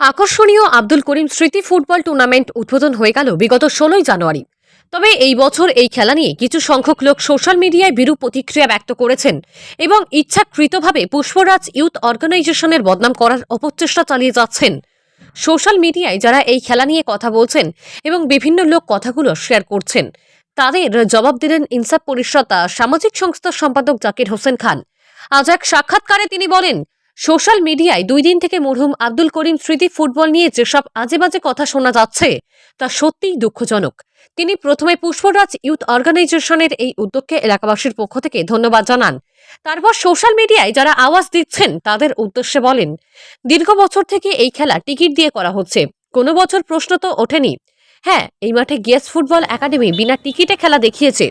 আকর্ষণীয় আব্দুল করিম স্মৃতি football tournament উদ্বোধন হয়ে গেল বিগত ষোলোই জানুয়ারি। তবে এই বছর এই খেলা নিয়ে কিছু সংখ্যক লোক সোশ্যাল মিডিয়ায় বিরূপ প্রতিক্রিয়া ব্যক্ত করেছেন এবং ইচ্ছাকৃতভাবে পুষ্পরাজ ইউথ অর্গানাইজেশনের বদনাম করার অপচেষ্টা চালিয়ে যাচ্ছেন। সোশ্যাল মিডিয়ায় যারা এই খেলা নিয়ে কথা বলছেন এবং বিভিন্ন লোক কথাগুলো শেয়ার করছেন, তাদের জবাব দিলেন ইনসাফ পরিষদ সামাজিক সংস্থার সম্পাদক জাকির হোসেন খান। আজ এক সাক্ষাৎকারে তিনি বলেন সোশ্যাল মিডিয়ায় দুই দিন থেকে মরহুম আব্দুল করিম স্মৃতি ফুটবল নিয়ে যেসব আজে বাজে কথা শোনা যাচ্ছে, তা সত্যিই দুঃখজনক। তিনি প্রথমে পুষ্পরাজ ইউথ অর্গানাইজেশনের এই উদ্যোগকে এলাকাবাসীর পক্ষ থেকে ধন্যবাদ জানান। তারপর সোশ্যাল মিডিয়ায় যারা আওয়াজ দিচ্ছেন, তাদের উদ্দেশ্যে বলেন, দীর্ঘ বছর থেকে এই খেলা টিকিট দিয়ে করা হচ্ছে। কোনো বছর প্রশ্ন তো ওঠেনি। হ্যাঁ এই মাঠে গিয়াস ফুটবল একাডেমি বিনা টিকিটে খেলা দেখিয়েছে।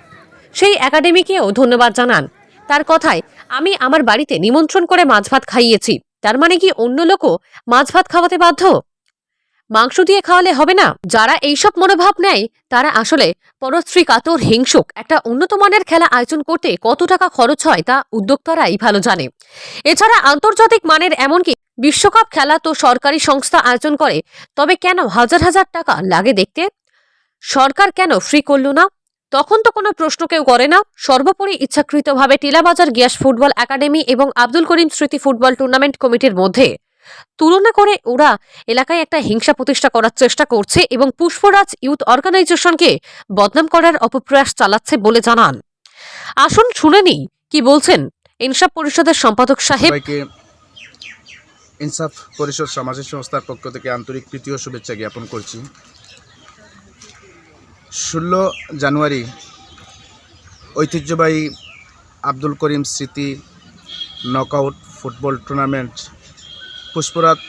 সেই একাডেমিকেও ধন্যবাদ জানান। তার কথায়, আমি আমার বাড়িতে নিমন্ত্রণ করে মাছ ভাত খাইয়েছি। তার মানে কি অন্য লোকও মাছ ভাত খাওয়াতে বাধ্য? মাংস দিয়ে খাওয়ালে হবে না। যারা এইসব মনোভাব নেয়, তারা আসলে পরশ্রী কাতর হিংসুক। একটা উন্নত মানের খেলা আয়োজন করতে কত টাকা খরচ হয়, তা উদ্যোক্তারাই ভালো জানে। এছাড়া আন্তর্জাতিক মানের এমনকি বিশ্বকাপ খেলা তো সরকারি সংস্থা আয়োজন করে, তবে কেন হাজার হাজার টাকা লাগে দেখতে? সরকার কেন ফ্রি করল না? তখন তো কোনো প্রশ্ন কেউ করে না। সর্বোপরি ইচ্ছাকৃতভাবে টিলাবাজার গিয়াস ফুটবল একাডেমি এবং আব্দুল করিম স্মৃতি ফুটবল টুর্নামেন্ট কমিটির মধ্যে। তুলনা করে ওরা এলাকায় একটা হিংসা প্রতিষ্ঠা করার চেষ্টা করছে এবং পুষ্পরাজ ইউথ অর্গানাইজেশনকে বদনাম করার অপপ্রয়াস চালাচ্ছে বলে জানান। আসুন শুনে নিই কি বলছেন ইনসাফ পরিষদের সম্পাদক সাহেব। ইনসাফ পরিষদ সামাজিক সংস্থার পক্ষ থেকে আন্তরিক প্রীতি ও শুভেচ্ছা জ্ঞাপন করছি। ষোলো জানুয়ারি ঐতিহ্যবাহী আব্দুল করিম স্মৃতি knockout football tournament Pushparaj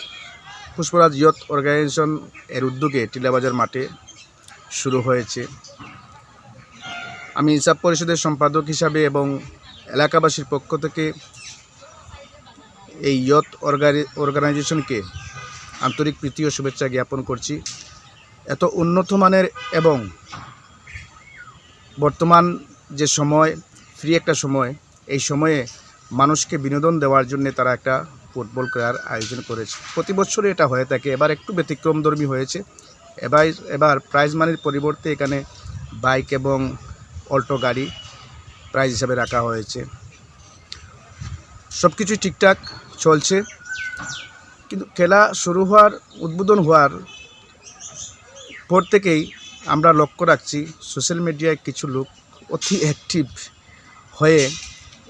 Pushparaj ইয়ত অর্গানাইজেশন এর উদ্যোগে টিলাবাজার মাঠে শুরু হয়েছে। আমি হিসাব পরিষদের সম্পাদক হিসাবে এবং এলাকাবাসীর পক্ষ থেকে এই ইয়ত অর্গানাইজেশনকে আন্তরিক প্রীতি ও শুভেচ্ছা জ্ঞাপন করছি। এত উন্নত মানের এবং বর্তমান যে সময় ফ্রি একটা সময়, এই সময়ে মানুষকে বিনোদন দেওয়ার জন্য তারা একটা ফুটবল খেলার আয়োজন করেছে। প্রতি বছরই এটা হয়ে থাকে, এবার একটু ব্যতিক্রমধর্মী হয়েছে। এবার এবার প্রাইজ মানির পরিবর্তে এখানে বাইক এবং অল্টো গাড়ি প্রাইজ হিসাবে রাখা হয়েছে। সব কিছুই ঠিকঠাক চলছে। কিন্তু খেলা শুরু হওয়ার, উদ্বোধন হওয়ার পর থেকেই আমরা লক্ষ্য রাখছি সোশ্যাল মিডিয়ায় কিছু লোক অতি অ্যাক্টিভ হয়ে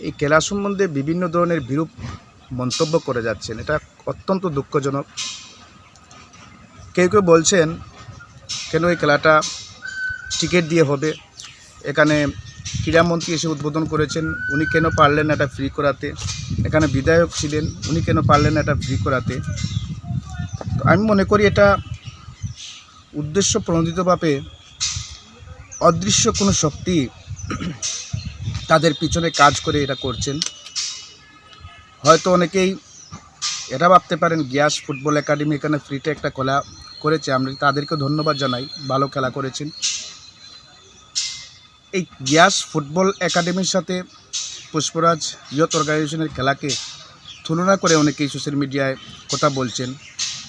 এই খেলা সম্বন্ধে বিভিন্ন ধরনের বিরূপ মন্তব্য করে যাচ্ছেন। এটা অত্যন্ত দুঃখজনক। কেউ কেউ বলছেন, কেন এই খেলাটা টিকিট দিয়ে হবে? এখানে ক্রীড়ামন্ত্রী এসে উদ্বোধন করেছেন, উনি কেন পারলেন এটা ফ্রি করাতে? এখানে বিধায়ক ছিলেন, উনি কেন পারলেন এটা ফ্রি করাতে? তো আমি মনে করি এটা উদ্দেশ্য প্রণোদিতভাবে অদৃশ্য কোনো শক্তি তাদের পিছনে কাজ করে এটা করছেন। হয়তো অনেকেই এটা ভাবতে পারেন গ্যাস ফুটবল একাডেমি এখানে ফ্রিতে একটা খেলা করেছে। আমরা তাদেরকে ধন্যবাদ জানাই, ভালো খেলা করেছেন। এই গ্যাস ফুটবল একাডেমির সাথে পুষ্পরাজ ইয়ত অর্গানাইজেশনের খেলাকে তুলনা করে অনেকেই সোশ্যাল মিডিয়ায় কথা বলছেন।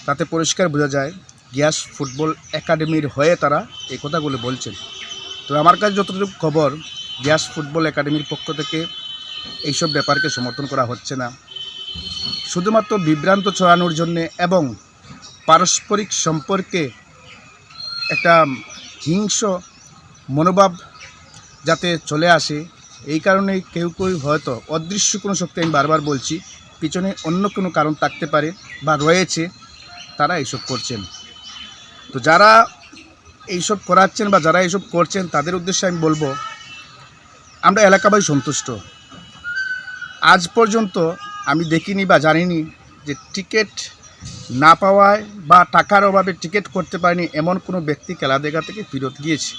তাতে পরিষ্কার বোঝা যায় গ্যাস ফুটবল একাডেমির হয়ে তারা এই কথাগুলো বলছেন। তো আমার কাছে যতটুকু খবর, গ্যাস ফুটবল একাডেমির পক্ষ থেকে এইসব ব্যাপারকে সমর্থন করা হচ্ছে না। শুধুমাত্র বিভ্রান্ত ছড়ানোর জন্যে এবং পারস্পরিক সম্পর্কে একটা হিংস মনোভাব যাতে চলে আসে, এই কারণেই কেউ কেউ হয়তো অদৃশ্য কোনো শক্তি আমি বারবার বলছি, পিছনে অন্য কোনো কারণ থাকতে পারে বা রয়েছে, তারা এইসব করছেন। তো যারা এইসব করাচ্ছেন বা যারা এইসব করছেন, তাদের উদ্দেশ্যে আমি বলব, আমরা এলাকাবাই সন্তুষ্ট। আজ পর্যন্ত আমি দেখিনি বা জানিনি যে টিকিট না পাওয়ায় বা টাকার অভাবে টিকিট করতে পারেনি এমন কোনো ব্যক্তি খেলা দেখা থেকে ফেরত গিয়েছে।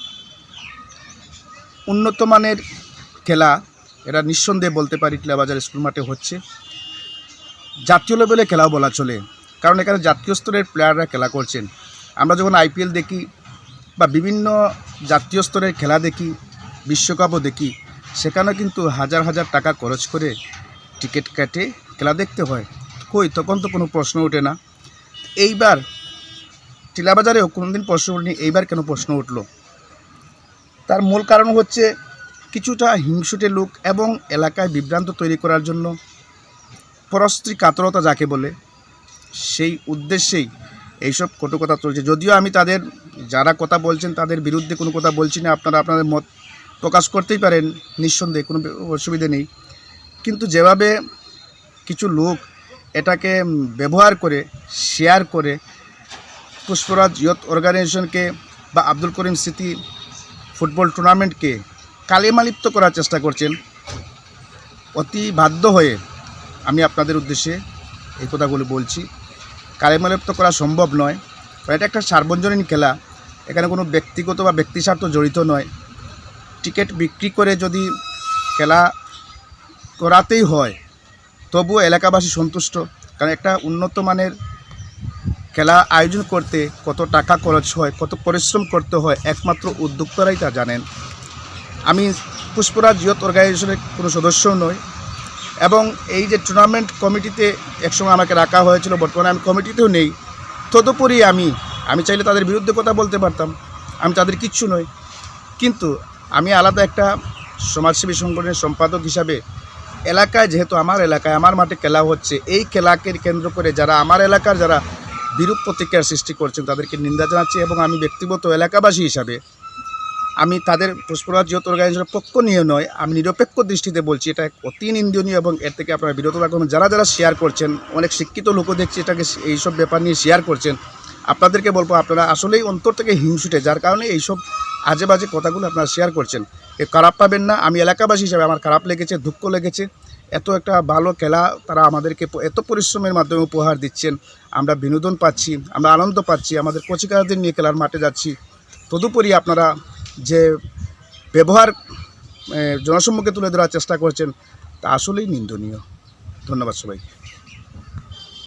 উন্নত মানের খেলা, এটা নিঃসন্দেহে বলতে পারি টিলাবাজার স্কুল মাঠে হচ্ছে। জাতীয় লেভেলে খেলাও বলা চলে, কারণ এখানে জাতীয় স্তরের প্লেয়াররা খেলা করছেন। আমরা যখন আইপিএল দেখি বা বিভিন্ন জাতীয় স্তরের খেলা দেখি, বিশ্বকাপও দেখি, সেখানে কিন্তু হাজার হাজার টাকা খরচ করে টিকিট কেটে খেলা দেখতে হয়। কই, তখন তো কোনো প্রশ্ন ওঠে না। এইবার টিলাবাজারেও কোনোদিন প্রশ্ন উঠেনি এইবার কেন প্রশ্ন উঠল? তার মূল কারণ হচ্ছে কিছুটা হিংসুটে লোক এবং এলাকায় বিভ্রান্ত তৈরি করার জন্য পরস্ত্রী কাতরতা যাকে বলে, সেই উদ্দেশ্যেই এইসব কটু কথা চলছে। যদিও আমি তাদের যারা কথা বলছেন, তাদের বিরুদ্ধে কোনো কথা বলছি না। আপনারা আপনাদের মত প্রকাশ করতেই পারেন, নিঃসন্দেহে, কোনো অসুবিধে নেই। কিন্তু যেভাবে কিছু লোক এটাকে ব্যবহার করে, শেয়ার করে, পুষ্পরাজ ইয়ত অর্গানাইজেশনকে বা আব্দুল করিম স্মৃতি ফুটবল টুর্নামেন্টকে কালিমালিপ্ত করার চেষ্টা করছেন, অতি বাধ্য হয়ে আমি আপনাদের উদ্দেশ্যে এই কথাগুলো বলছি। কালিমালিপ্ত করা সম্ভব নয়। কারণ এটা একটা সার্বজনীন খেলা। এখানে কোনো ব্যক্তিগত বা ব্যক্তিস্বার্থ জড়িত নয়। টিকিট বিক্রি করে যদি খেলা করাতেই হয়, তবুও এলাকাবাসী সন্তুষ্ট। কারণ একটা উন্নত মানের খেলা আয়োজন করতে কত টাকা খরচ হয়, কত পরিশ্রম করতে হয়, একমাত্র উদ্যোক্তারাই তা জানেন। আমি পুষ্পরাজ ইয়ত অর্গানাইজেশনের কোনো সদস্যও নই। এবং এই যে টুর্নামেন্ট কমিটিতে একসময় আমাকে রাখা হয়েছিল, বর্তমানে আমি কমিটিতেও নেই। তদুপরি আমি আমি চাইলে তাদের বিরুদ্ধে কথা বলতে পারতাম। আমি তাদের কিচ্ছু নই। কিন্তু আমি আলাদা একটা সমাজসেবী সংগঠনের সম্পাদক হিসাবে এলাকায়, যেহেতু আমার এলাকায়, আমার মাঠে খেলা হচ্ছে, এই খেলাকে কেন্দ্র করে যারা আমার এলাকার যারা বিরূপ প্রতিক্রিয়ার সৃষ্টি করছেন, তাদেরকে নিন্দা জানাচ্ছি এবং আমি ব্যক্তিগত এলাকাবাসী হিসাবে আমি তাদের পুষ্পরাজ যত অর্গানাইজেশনের পক্ষ নিয়ে নয়, আমি নিরপেক্ষ দৃষ্টিতে বলছি, এটা অতি নিন্দনীয় এবং এর থেকে আপনারা বিরত থাকবেন যারা যারা শেয়ার করছেন, অনেক শিক্ষিত লোকও দেখছি এটাকে এইসব ব্যাপার নিয়ে শেয়ার করছেন। আপনাদেরকে বলব, আপনারা আসলেই অন্তর থেকে হিংসুটে, যার কারণে এইসব আজে বাজে কথাগুলো আপনারা শেয়ার করছেন। এ খারাপ পাবেন না, আমি এলাকাবাসী হিসাবে আমার খারাপ লেগেছে, দুঃখ লেগেছে। এত একটা ভালো খেলা তারা আমাদেরকে এত পরিশ্রমের মাধ্যমে উপহার দিচ্ছেন। আমরা বিনোদন পাচ্ছি, আমরা আনন্দ পাচ্ছি, আমাদের কচিকারদের নিয়ে খেলার মাঠে যাচ্ছি। তদুপরি আপনারা যে ব্যবহার জনসম্মুখে তুলে ধরার চেষ্টা করছেন তা আসলেই নিন্দনীয়। ধন্যবাদ সবাই